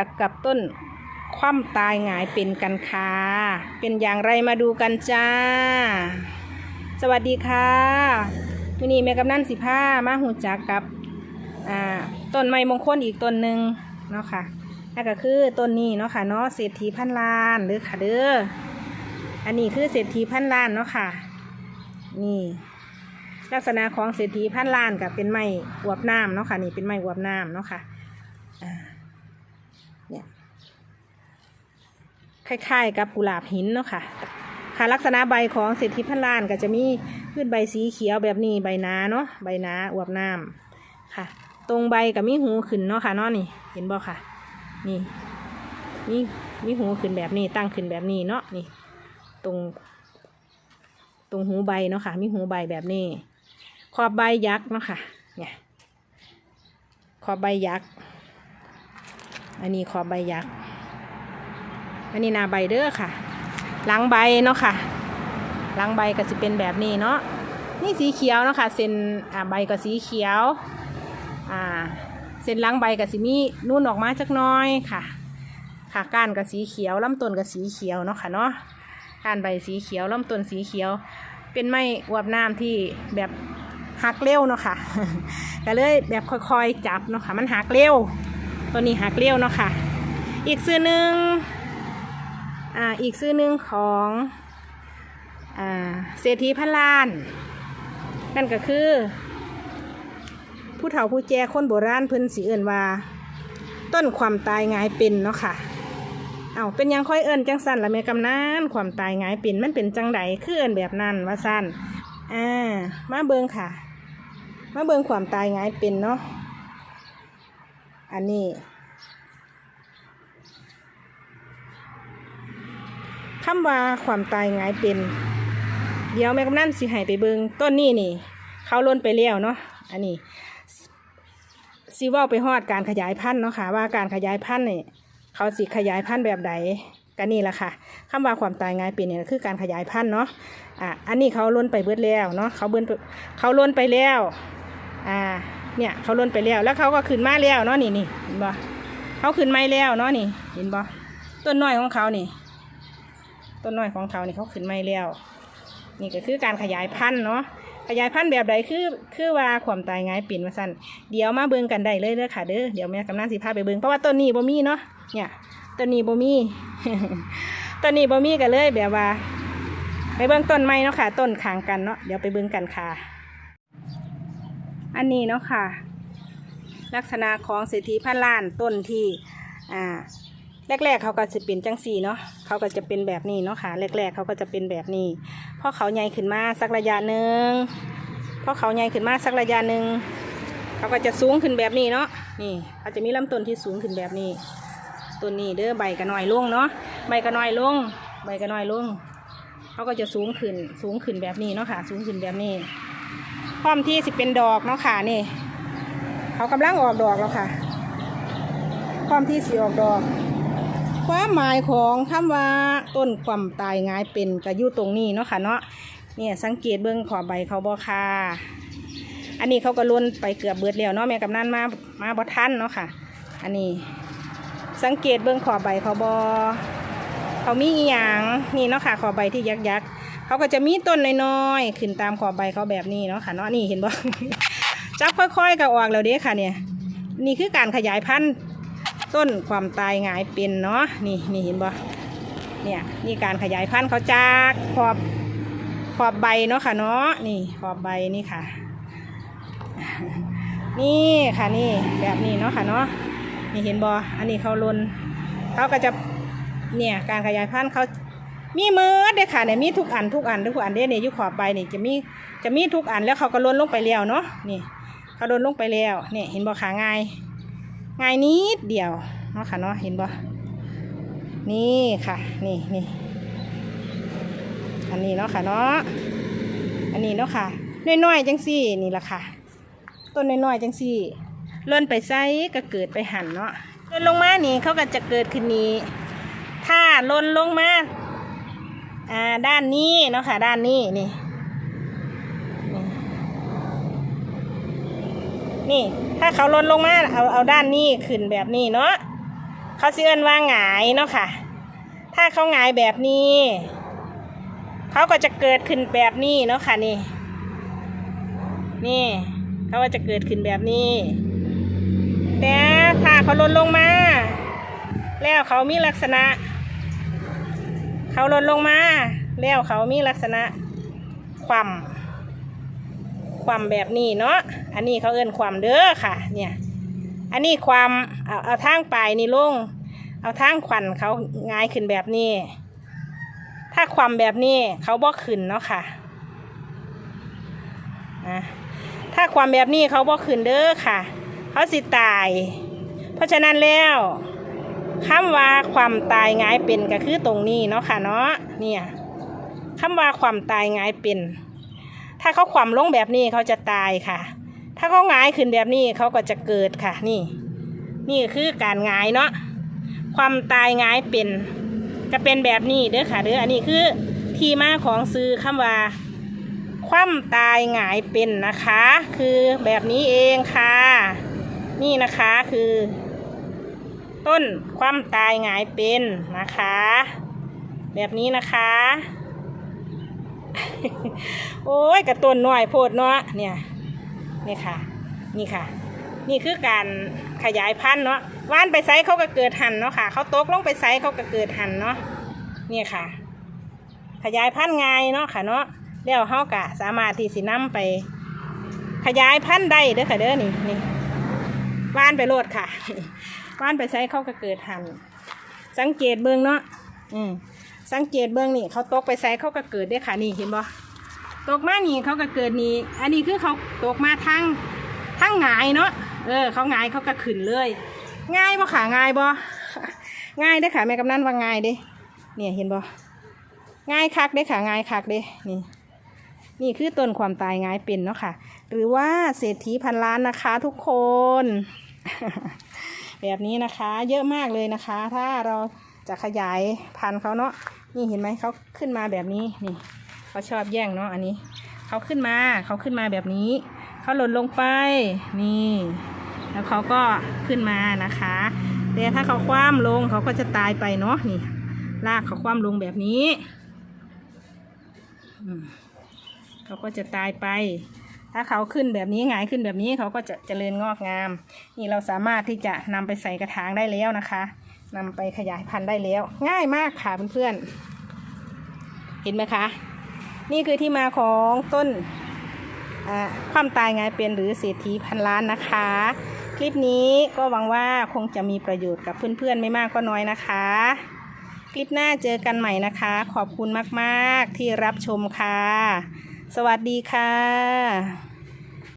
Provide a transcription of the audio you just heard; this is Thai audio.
จักกับต้นคว่ำตายหงายเป็นกันค่ะเป็นอย่างไรมาดูกันจ้า สวัสดีค่ะวันนี้แม่กำนันสิผ้ามาหูจักกับอ่าต้นไม้มงคลอีกต้นหนึ่งเนาะค่ะนั่นก็คือต้นนี้เนาะค่ะเนาะเศรษฐีพันล้านหรือค่ะเด้ออันนี้คือเศรษฐีพันล้านเนาะค่ะ นี่ ลักษณะของเศรษฐีพันล้านกับเป็นไม้อวบน้ำเนาะค่ะนี่เป็นไม้อวบน้ำเนาะค่ะอ่าเนี่ย คล้ายๆ กับกุหลาบหินเนาะค่ะค่ะลักษณะใบของเศรษฐีพันล้านก็จะมีขึ้นใบสีเขียวแบบนี้ใบนาเนาะใบนาอวบน้ำค่ะ ตรงใบกับมีหูขึ้นเนาะค่ะเนาะนี่เห็นบ่ค่ะ นี่มีมีหูขึ้นแบบนี้ตั้งขึ้นแบบนี้เนาะนี่ ตรง ตรงหูใบเนาะค่ะ มีหูใบแบบนี้ ขอบใบยักษ์เนาะค่ะ เนี่ยขอบใบยักษ์อันนี้ขอบใบยักษ์ อันนี้นาใบเด้อค่ะ หลังใบเนาะค่ะ หลังใบก็จะเป็นแบบนี้เนาะ นี่สีเขียวเนาะค่ะ เส้นอ่าใบก็สีเขียว อ่า เส้นหลังใบก็สิมีนุ่นออกมาจักน้อยค่ะ ค่ะก้านก็สีเขียวลำต้นก็สีเขียวเนาะค่ะเนาะ ก้านใบสีเขียวลำต้นสีเขียว เป็นไม้อวบน้ำที่แบบหักเร็วเนาะค่ะ ก็เลยแบบค่อยๆจับเนาะค่ะ มันหักเร็ว ตัวนี้หักเร็วเนาะค่ะ อีกซื้อหนึ่ง อ่าอีกซื้อหนึ่งของอ่าเศรษฐีพันล้าน นั่นก็คือ ผู้เฒ่าผู้แก่คนโบราณเพิ่นสีเอินว่า ต้นความตายงายเป็นเนาะค่ะเอาเป็นยังค่อยเอิ้นจังสั้นละแม่กำนันความตายงายเป็นมันเป็นจังใดคือเอิ้นแบบนั้นว่าสั้นอ่ามาเบิงค่ะ มาเบิงความตายงายเป็นเนาะอันนี้ คำว่าความตายงายเป็น เดี๋ยวแม่กำนันสิให้ไปเบิงต้นนี้นี่ เขาล้นไปแล้วเนาะอันนี้สิเว่าไปฮอดการขยายพันธุ์เนาะค่ะว่าการขยายพันธุ์นี่เขาสิขยายพันธุ์แบบใดกันนี่แหละค่ะคำว่าความตายงายเป็นเนี่ยคือการขยายพันธุ์เนาะอะอันนี้เขาล้นไปเบิดแล้วเนาะเขาเบิดเขาล้นไปแล้วอ่าเนี่ยเขาล้นไปแล้วแล้วเขาก็ขึ้นมาแล้วเนาะนี่นี่เห็นบ่เขาขึ้นไมาแล้วเนาะนี่เห็นบ่ต้นน้อยของเขานี่ ต้นน้อยของเขานี่เขาขึ้นไม่แล้ว นี่ก็คือการขยายพันธุ์เนาะขยายพันธุ์แบบใดคือคือว่าความตายง่ายปิ่นมาสั่นเดี๋ยวมาเบิ่งกันได้เลยเด้อค่ะเด้อเดี๋ยวแม่กำนันสิพาไปเบิ่งเพราะว่าต้นนี้บ่มีเนาะเนี่ยต้นนี้บ่มีต้นนี้บ่มีกันเลยแบบว่า ไปเบิ่งต้นไม้เนาะค่ะ ต้นขางกันเนาะเดี๋ยวไปเบิ่งกันค่ะ อันนี้เนาะค่ะ ลักษณะของเศรษฐีพันล้านต้นที่อ่า แรก ๆ เขาก็จะเป็นจังสีเนาะเขาก็จะเป็นแบบนี้เนาะค่ะแรก ๆ เขาก็จะเป็นแบบนี้พอเขาใหญ่ขึ้นมาสักระยะหนึ่งพอเขาใหญ่ขึ้นมาสักระยะหนึ่งเขาก็จะสูงขึ้นแบบนี้เนาะนี่เขาจะมีลำต้นที่สูงขึ้นแบบนี้ต้นนี้เด้อใบก็น้อยลงเนาะใบก็น้อยลง ใบก็น้อยลงเขาก็จะสูงขึ้นสูงขึ้นแบบนี้เนาะค่ะ สูงขึ้นแบบนี้พร้อมที่สิเป็นดอกเนาะค่ะนี่ เขากำลังออกดอกแล้วค่ะพร้อมที่สิออกดอก ความหมายของคำว่าต้นความตายง่ายเป็นก็อยู่ตรงนี้เนาะค่ะเนาะเนี่ยสังเกตเบื้องขอบใบเขาบอคาอันนี้เขาก็ล้นไปเกือบเบิดแล้วเนาะแม่กำนันมามาบอทันเนาะค่ะ อันนี้สังเกตเบื้องขอบใบเขาบอเขามีอีหยังนี่เนาะค่ะขอบใบที่ยักยักเขาก็จะมีต้นน้อยๆขึ้นตามขอบใบเขาแบบนี้เนาะค่ะเนาะนี่เห็นบ่จับค่อยๆก็ออกแล้วเด้ค่ะเนี่ย นี่คือการขยายพันธุ์ ต้นความตายหงายเป็นเนาะนี่นี่เห็นบ่เนี่ยนี่การขยายพันธุ์เขาจากขอบขอบใบเนาะค่ะเนาะนี่ขอบใบนี่ค่ะ นี่ค่ะนี่แบบนี้เนาะค่ะเนาะนี่เห็นบ่อันนี้เขาลนเขาก็จะเนี่ยการขยายพันธุ์เขามีมือเด้ค่ะเนี่ยมีทุกอันทุกอันทุกอันเด้เนี่ยยู่ขอบใบนี่จะมีจะมีทุกอันแล้วเขาก็ลนลงไปแล้วเนาะนี่เขาลนลงไปแล้วเนี่ยเห็นบ่ขาง่าย ง่ายนิดเดียวเนาะค่ะเนาะเห็นบ่นี่ค่ะ นี่นี่อันนี้เนาะค่ะเนาะอันนี้เนาะค่ะน้อยๆจังสี่นี่ละค่ะ ต้นน้อยๆจังสี่เลื่อนไปไซก็เกิดไปหันเนาะเลื่อนลงมานี่เขาก็จะเกิดขึ้นนี้ ถ้าลนลงมาอ่าด้านนี้เนาะค่ะ ด้านนี้นี่ นี่ ถ้าเขาลนลงมาเอาเอาด้านนี้ขึ้นแบบนี้เนาะเขาเสิเอิ้นว่าหงายเนาะค่ะ ถ้าเขาหงายแบบนี้ เขาก็จะเกิดขึ้นแบบนี้เนาะค่ะนี่ นี่ เขาก็จะเกิดขึ้นแบบนี้ แต่ถ้าเขาลดลงมา แล้วเขามีลักษณะ เขาลดลงมา แล้วเขามีลักษณะความ ความแบบนี้เนาะ อันนี้เขาเอิ้นความเด้อค่ะ เนี่ย อันนี้ความเอาเอาทางปลายนี่ลง เอาทางขวัญเขาง่ายขึ้นแบบนี้ ถ้าความแบบนี้เขาบอกขึ้นเนาะค่ะนะถ้าความแบบนี้เขาบอกขึ้นเด้อค่ะ เขาสิตาย เพราะฉะนั้นแล้วคำว่าความตายง่ายเป็นก็คือตรงนี้เนาะค่ะเนาะ เนี่ยคำว่าความตายง่ายเป็น ถ้าเขาความลงแบบนี้เขาจะตายค่ะ ถ้าเขางายขึ้นแบบนี้เขาก็จะเกิดค่ะ นี่ นี่คือการงายเนาะ ความตายงายเป็นจะเป็นแบบนี้เด้อค่ะเด้ออันนี้คือที่มาของซื้อคำว่า ความตายหงายเป็นนะคะ คือแบบนี้เองค่ะ นี่นะคะคือ ต้นความตายหงายเป็นนะคะ แบบนี้นะคะ โอ้ยกระต้นหน่อยโพดเนาะเนี่ยนี่ค่ะ นี่ค่ะ นี่คือการขยายพันธุ์เนาะว่านไปไซเขาก็เกิดหันเนาะค่ะ เขาตกลงไปไซเขาก็เกิดหันเนาะเนี่ยค่ะ ขยายพันธุ์ง่ายเนาะค่ะเนาะแล้วเขาก็สามารถที่สินํไป ขยายพันธุ์ได้เด้อค่ะเด้อนี่นี่ว่านไปโลดค่ะว่านไปไซเขาก็เกิดหันสังเกตเบื้องเนาะอืม สังเกตเบื้องนี่เขาตกไปไซส์เขาก็เกิดได้ค่ะนี่เห็นบ่ตกมานี่เขาก็เกิดนี่อันนี้คือเขาตกมาทั้งทั้งหงายเนาะเออเขาหงายเขาก็ขึ้นเลย ง่ายบ่ขาง่ายบ่ง่ายเด้ค่ะแม่กำนันว่าง่ายเด้เนี่ยเห็นบ่ง่ายคักเด้ค่ะง่ายคักเด้นี่นี่คือต้นความตายง่ายเป็นเนาะค่ะ หรือว่าเศรษฐีพันล้านนะคะทุกคน แบบนี้นะคะ เยอะมากเลยนะคะ ถ้าเราจะขยายพันธุ์เขาเนาะ นี่เห็นไหมเขาขึ้นมาแบบนี้นี่เขาชอบแย่งเนาะอันนี้เขาขึ้นมาเขาขึ้นมาแบบนี้เขาหล่นลงไปนี่ แล้วเขาก็ขึ้นมานะคะแต่ถ้าเขาคว่ำลงเขาก็จะตายไปเนาะนี่ลากเขาคว่ำลงแบบนี้เขาก็จะตายไป ถ้าเขาขึ้นแบบนี้หงายขึ้นแบบนี้เขาก็จะเจริญงอกงาม นี่เราสามารถที่จะนำไปใส่กระถางได้แล้วนะคะ นำไปขยายพันธุ์ได้แล้ว ง่ายมากค่ะเพื่อนๆ เห็นไหมคะ นี่คือที่มาของต้นความตายไงเป็นหรือเศรษฐีพันล้านนะคะ คลิปนี้ก็หวังว่าคงจะมีประโยชน์กับเพื่อนๆ ไม่มากก็น้อยนะคะ คลิปหน้าเจอกันใหม่นะคะ ขอบคุณมากๆที่รับชมค่ะ สวัสดีค่ะ